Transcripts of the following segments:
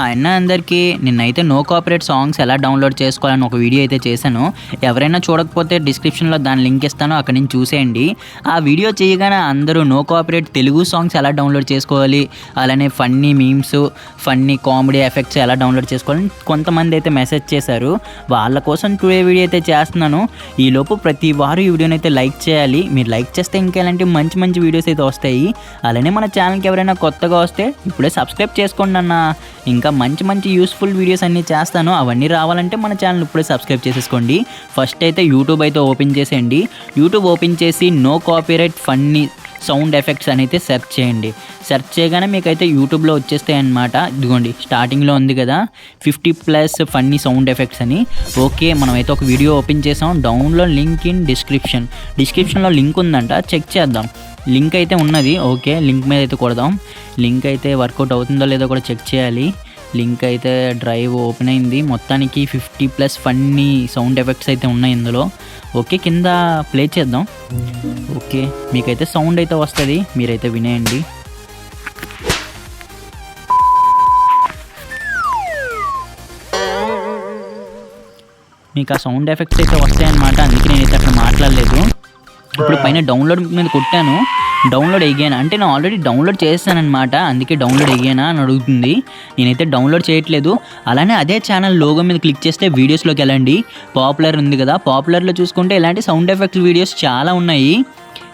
అన్న అందరికీ నిన్నైతే నో కాపరేట్ సాంగ్స్ ఎలా డౌన్లోడ్ చేసుకోవాలని ఒక వీడియో అయితే చేశాను. ఎవరైనా చూడకపోతే డిస్క్రిప్షన్లో దాని లింక్ ఇస్తాను అక్కడి నుంచి చూసేయండి. ఆ వీడియో చేయగానే అందరూ నో కాపరేట్ తెలుగు సాంగ్స్ ఎలా డౌన్లోడ్ చేసుకోవాలి అలానే funny memes funny comedy effects ఎలా డౌన్లోడ్ చేసుకోవాలని కొంతమంది అయితే మెసేజ్ చేశారు. వాళ్ళ కోసం టుడే వీడియో అయితే చేస్తున్నాను. ఈలోపు ప్రతి వారు ఈ వీడియోని అయితే లైక్ చేయాలి. మీరు లైక్ చేస్తే ఇంకా ఇలాంటి మంచి మంచి వీడియోస్ అయితే వస్తాయి. అలానే మన ఛానల్కి ఎవరైనా కొత్తగా వస్తే ఇప్పుడే సబ్స్క్రైబ్ చేసుకోండి అన్న. ఇంకా మంచి మంచి యూస్ఫుల్ వీడియోస్ అన్నీ చేస్తాను. అవన్నీ రావాలంటే మన ఛానల్ ఇప్పుడే సబ్స్క్రైబ్ చేసేసుకోండి. ఫస్ట్ అయితే యూట్యూబ్ అయితే ఓపెన్ చేసేయండి. యూట్యూబ్ ఓపెన్ చేసి no copyright funny sound effects అని అయితే సెర్చ్ చేయండి. సెర్చ్ చేయగానే మీకైతే యూట్యూబ్లో వచ్చేస్తాయి అనమాట ఇదిగోండి స్టార్టింగ్లో ఉంది కదా fifty plus funny sound effects అని. ఓకే మనం అయితే ఒక వీడియో ఓపెన్ చేసాం. డౌన్లోడ్ లింక్ ఇన్ డిస్క్రిప్షన్ డిస్క్రిప్షన్లో లింక్ ఉందంట చెక్ చేద్దాం. లింక్ అయితే ఉన్నది ఓకే లింక్ మీద అయితే కొడదాం. లింక్ అయితే వర్కౌట్ అవుతుందో లేదో కూడా చెక్ చేయాలి. లింక్ అయితే డ్రైవ్ ఓపెన్ అయింది. మొత్తానికి fifty plus funny sound effects అయితే ఉన్నాయి ఇందులో. ఓకే కింద ప్లే చేద్దాం. ఓకే మీకైతే సౌండ్ అయితే వస్తుంది. మీరైతే వినేయండి. మీకు ఆ సౌండ్ ఎఫెక్ట్స్ అయితే వస్తాయన్నమాట. అందుకే నేనైతే అక్కడ మాట్లాడలేదు. ఇప్పుడు పైన డౌన్లోడ్ మీద కొట్టాను. డౌన్లోడ్ అయ్యాను అంటే నేను ఆల్రెడీ డౌన్లోడ్ చేశానమాట అందుకే డౌన్లోడ్ అయ్యానా అని అడుగుతుంది. నేనైతే డౌన్లోడ్ చేయట్లేదు. అలానే అదే ఛానల్ లోగో మీద క్లిక్ చేస్తే వీడియోస్లోకి వెళ్ళండి. పాపులర్ ఉంది కదా. పాపులర్లో చూసుకుంటే ఇలాంటి సౌండ్ ఎఫెక్ట్స్ వీడియోస్ చాలా ఉన్నాయి.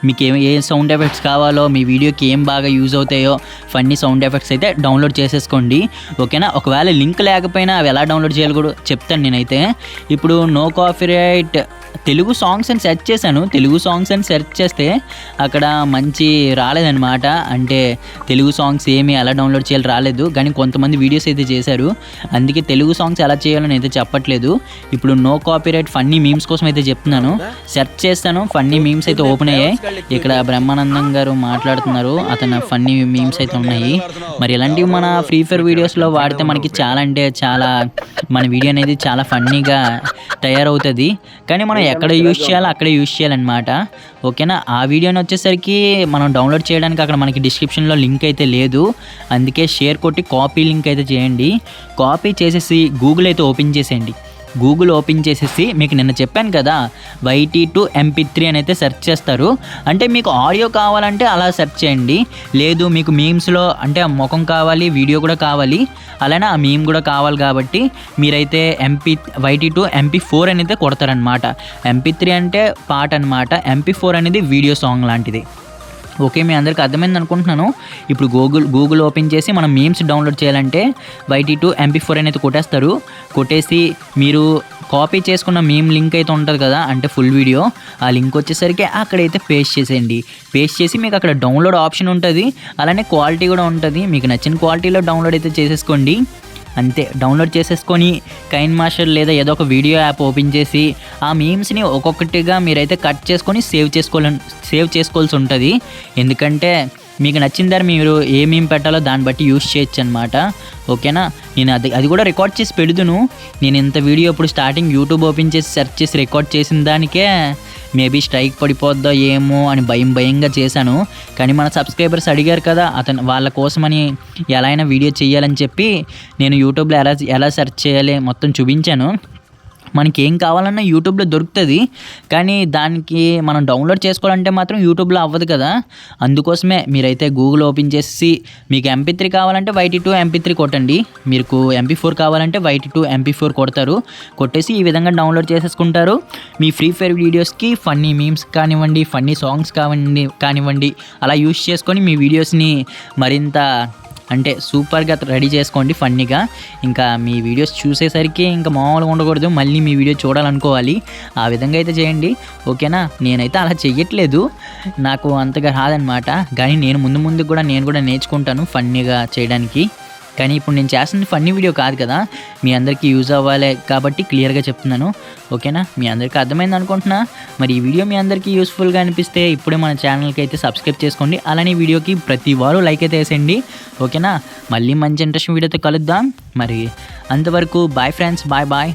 మీకు ఏ ఏ సౌండ్ ఎఫెక్ట్స్ కావాలో మీ వీడియోకి ఏం బాగా యూజ్ అవుతాయో ఫన్నీ సౌండ్ ఎఫెక్ట్స్ అయితే డౌన్లోడ్ చేసేసుకోండి. ఓకేనా ఒకవేళ లింక్ లేకపోయినా అవి ఎలా డౌన్లోడ్ చేయాలి కూడా చెప్తాను నేనైతే. ఇప్పుడు నో కాపీరైట్ తెలుగు సాంగ్స్ అని సెర్చ్ చేశాను. తెలుగు సాంగ్స్ అని సెర్చ్ చేస్తే అక్కడ మంచి రాలేదన్నమాట. అంటే తెలుగు సాంగ్స్ ఏమి ఎలా డౌన్లోడ్ చేయాలి రాలేదు. కానీ కొంతమంది వీడియోస్ అయితే చేశారు. అందుకే తెలుగు సాంగ్స్ ఎలా చేయాలని అయితే చెప్పట్లేదు. ఇప్పుడు నో కాపీరైట్ ఫన్నీ మీమ్స్ కోసం అయితే చెప్తున్నాను. సెర్చ్ చేస్తాను. ఫన్నీ మీమ్స్ అయితే ఓపెన్ అయ్యాయి. ఇక్కడ బ్రహ్మానందం గారు మాట్లాడుతున్నారు. అతను ఫన్నీ మీమ్స్ అయితే ఉన్నాయి. మరి ఇలాంటివి మన ఫ్రీ ఫైర్ వీడియోస్లో వాడితే మనకి చాలా అంటే చాలా మన వీడియో అనేది చాలా ఫన్నీగా తయారవుతుంది. కానీ మనం ఎక్కడ యూజ్ చేయాలో అక్కడే యూజ్ చేయాలన్నమాట. ఓకేనా? ఆ వీడియోని వచ్చేసరికి మనం డౌన్లోడ్ చేయడానికి అక్కడ మనకి డిస్క్రిప్షన్లో లింక్ అయితే లేదు. అందుకే షేర్ కొట్టి కాపీ లింక్ అయితే చేయండి. కాపీ చేసేసి గూగుల్ అయితే ఓపెన్ చేసేయండి. గూగుల్ ఓపెన్ చేసేసి మీకు నిన్న చెప్పాను కదా వైటీ టు ఎంపీ త్రీ అని అయితే సెర్చ్ చేస్తారు. అంటే మీకు ఆడియో కావాలంటే అలా సెర్చ్ చేయండి. లేదు మీకు మీమ్స్లో అంటే ఆ ముఖం కావాలి వీడియో కూడా కావాలి. అలానే ఆ మీమ్ కూడా కావాలి కాబట్టి మీరైతే MP YT to MP four అనేది కొడతారనమాట ఎంపీ త్రీ అంటే పాట అనమాట ఎంపీ ఫోర్ అనేది వీడియో సాంగ్ లాంటిది. ఓకే మీ అందరికీ అర్థమైంది అనుకుంటున్నాను. ఇప్పుడు గూగుల్ గూగుల్ ఓపెన్ చేసి మనం మీమ్స్ డౌన్లోడ్ చేయాలంటే వైటీ టూ ఎంపీ ఫోర్ అనేది కొట్టేస్తారు. కొట్టేసి మీరు కాపీ చేసుకున్న మీమ్ లింక్ అయితే ఉంటుంది కదా అంటే ఫుల్ వీడియో ఆ లింక్ వచ్చేసరికి అక్కడైతే పేస్ట్ చేసేయండి. పేస్ట్ చేసి మీకు అక్కడ డౌన్లోడ్ ఆప్షన్ ఉంటుంది. అలానే క్వాలిటీ కూడా ఉంటుంది. మీకు నచ్చిన క్వాలిటీలో డౌన్లోడ్ అయితే చేసేసుకోండి. అంతే డౌన్లోడ్ చేసేసుకొని కైన్ మాస్టర్ లేదా ఏదో ఒక వీడియో యాప్ ఓపెన్ చేసి ఆ మీమ్స్ని ఒక్కొక్కటిగా మీరైతే కట్ చేసుకొని సేవ్ చేసుకోవాలి సేవ్ చేసుకోవాల్సి ఉంటుంది. ఎందుకంటే మీకు నచ్చిన దారి మీరు ఏ మీమ్ పెట్టాలో దాన్ని బట్టి యూస్ చేయొచ్చు అనమాట ఓకేనా? నేను అది అది కూడా రికార్డ్ చేసి పెడుదును. నేను ఇంత వీడియో ఇప్పుడు స్టార్టింగ్ యూట్యూబ్ ఓపెన్ చేసి సెర్చ్ చేసి రికార్డ్ చేసిన దానికే మేబీ స్ట్రైక్ పడిపోద్దో ఏమో అని భయం భయంగా చేశాను. కానీ మన సబ్స్క్రైబర్స్ అడిగారు కదా అతను వాళ్ళ కోసమని ఎలా అయినా వీడియో చేయాలని చెప్పి నేను యూట్యూబ్లో ఎలా ఎలా సెర్చ్ చేయాలి మొత్తం చూపించాను. మనకి ఏం కావాలన్నా యూట్యూబ్లో దొరుకుతుంది. కానీ దానికి మనం డౌన్లోడ్ చేసుకోవాలంటే మాత్రం యూట్యూబ్లో అవ్వదు కదా. అందుకోసమే మీరైతే గూగుల్ ఓపెన్ చేసి మీకు ఎంపీ త్రీ కావాలంటే వైటీ టూ ఎంపీ త్రీ కొట్టండి. మీకు ఎంపీ ఫోర్ కావాలంటే వైటీ టూ ఎంపీ ఫోర్ కొడతారు. కొట్టేసి ఈ విధంగా డౌన్లోడ్ చేసేసుకుంటారు. మీ ఫ్రీ ఫైర్ వీడియోస్కి ఫన్నీ మీమ్స్ కానివ్వండి ఫన్నీ సాంగ్స్ కానివ్వండి కానివ్వండి అలా యూస్ చేసుకొని మీ వీడియోస్ని మరింత అంటే సూపర్గా రెడీ చేసుకోండి ఫన్నీగా. ఇంకా మీ వీడియోస్ చూసేసరికి ఇంకా మామూలుగా ఉండకూడదు. మళ్ళీ మీ వీడియో చూడాలనుకోవాలి. ఆ విధంగా అయితే చేయండి. ఓకేనా? నేనైతే అలా చెయ్యట్లేదు. నాకు అంతగా రాదనమాట కానీ నేను ముందు ముందు కూడా నేను కూడా నేర్చుకుంటాను ఫన్నీగా చేయడానికి. కానీ ఇప్పుడు నేను చేస్తున్న ఫన్నీ వీడియో కాదు కదా. మీ అందరికీ యూజ్ అవ్వాలి కాబట్టి క్లియర్గా చెప్తున్నాను. ఓకేనా మీ అందరికీ అర్థమైంది అనుకుంటున్నా? మరి ఈ వీడియో మీ అందరికీ యూస్ఫుల్గా అనిపిస్తే ఇప్పుడే మన ఛానల్కి అయితే సబ్స్క్రైబ్ చేసుకోండి. అలానే వీడియోకి ప్రతి వారు లైక్ అయితే వేసేయండి. ఓకేనా మళ్ళీ మంచి ఇంట్రెస్ట్ వీడియోతో కలుద్దాం. మరి అంతవరకు బాయ్ ఫ్రెండ్స్ బాయ్ బాయ్